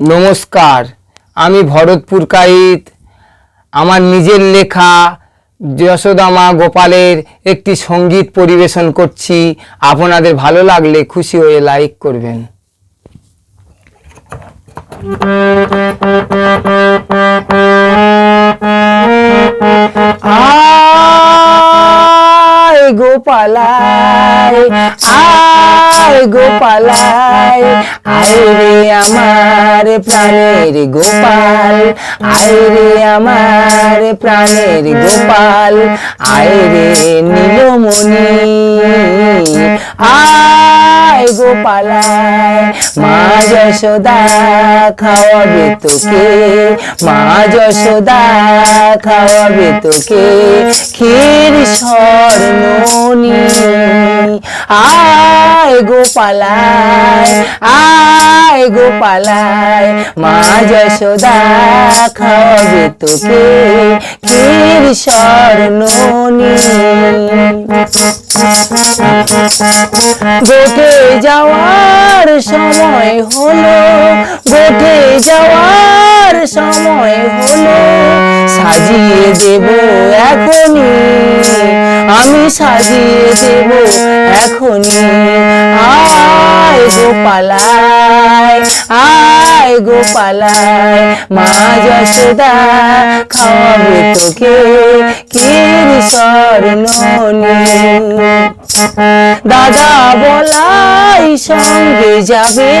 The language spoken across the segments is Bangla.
নমস্কার, আমি ভরতপুর কাইত আমার নিজের লেখা যশোদামা গোপালের একটি সংগীত পরিবেশন করছি। আপনাদের ভালো লাগলে খুশি হয়ে লাইক করবেন। গোপালায় আয় গোপালায়, আয় রে আমার প্রাণের গোপাল, আয় রে আমার প্রাণের গোপাল, আয় রে নীলমণি, আয় গোপালায়, মা যশোদা খাওয়াবে তোকে, মা যশোদা খাওয়াবে তোকে, ক্ষীর স্বর্ণনি। আয় গোপালায় আয় গোপালায়, মা যশোদা খাওয়াবে তোকে, ক্ষীর স্বর্ণনি। গোটে যাওয়ার সময় হলো গোটে যাওয়ার সময় হলো, সাজিয়ে দেব এখনই, আমি সাজিয়ে দেব এখনই। আয় গোপালায় আয় গোপালায়, মা যশোদা, খাওয়াবে তোকে কির স্বর্ণনি। দাদা বলাই সঙ্গে যাবে।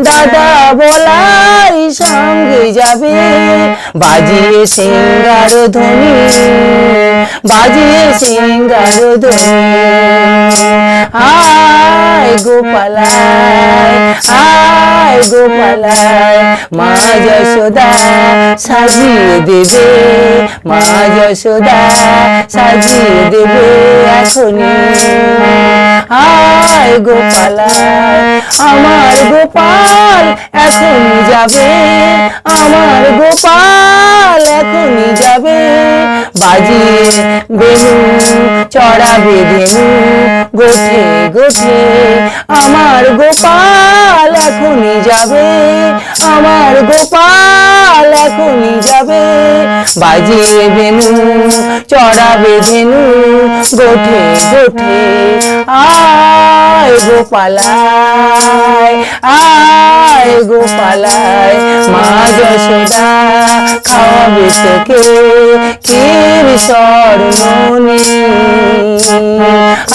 দাদা বলাই সঙ্গে যাবে। বাজিয়ে সিঙ্গার ধ্বনি, বাজিয়ে সিঙ্গার ধ্বনি। আয় গোপালায় আয় গোপালায়, মা যশোদা সাজিয়ে দেবে। মা যশোদা সাজিয়ে দেবে এখনই। আয় গোপালায় আমার গোপাল এখনই যাবে, আমার গোপাল এখনই যাবে। বাজিয়ে বেনু, চড়াবে ধেনু গোঠে গোঠে, আমার গোপাল এখনই যাবে, আমার গোপাল এখনই যাবে। বাজিয়ে বেনু, চড়াবে ধেনু গোঠে গোঠে আয় গোপালায় আয় গোপালায় মা যশোদা খাওয়াবে তোকে ক্ষীর স্বর্ণনি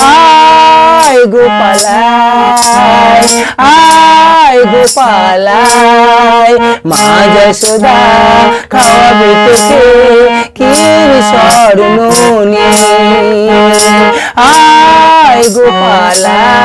আয় গোপালায় আয় গোপালায় মা যশোদা খাওয়াবে তোকে ক্ষীর স্বর্ণনি আয় গোপালায়